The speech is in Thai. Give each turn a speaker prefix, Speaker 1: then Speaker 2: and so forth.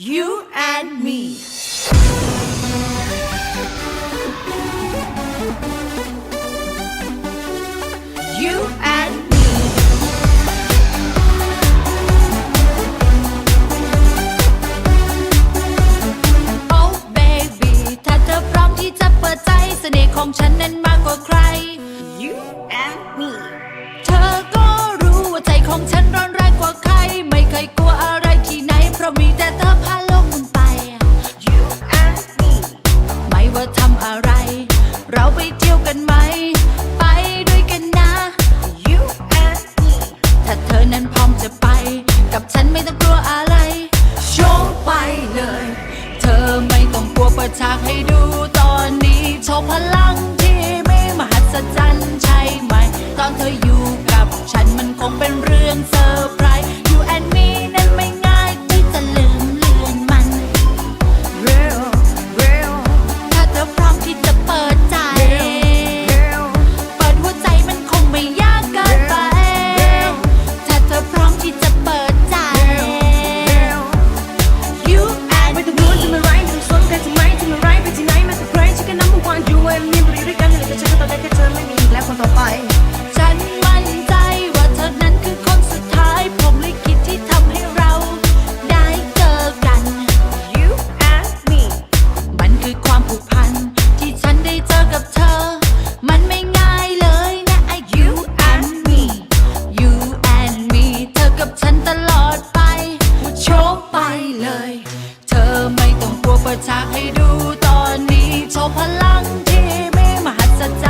Speaker 1: you and me You and me, Oh baby, ถ้าเธอพร้อมที่จะเปิดใจเสน่ห์ของฉันนั้นมากกว่าใคร You and me เธอก็รู้ว่าใจของฉันร้อน พลังที่ม่มหัศจรรย์ใช่ไหม ตอนเธออยู่กับฉันมันคงเป็น เปิดฉากให้
Speaker 2: ดูตอนนี้
Speaker 1: โชว์พลังที่ไม่มหัศจรรย์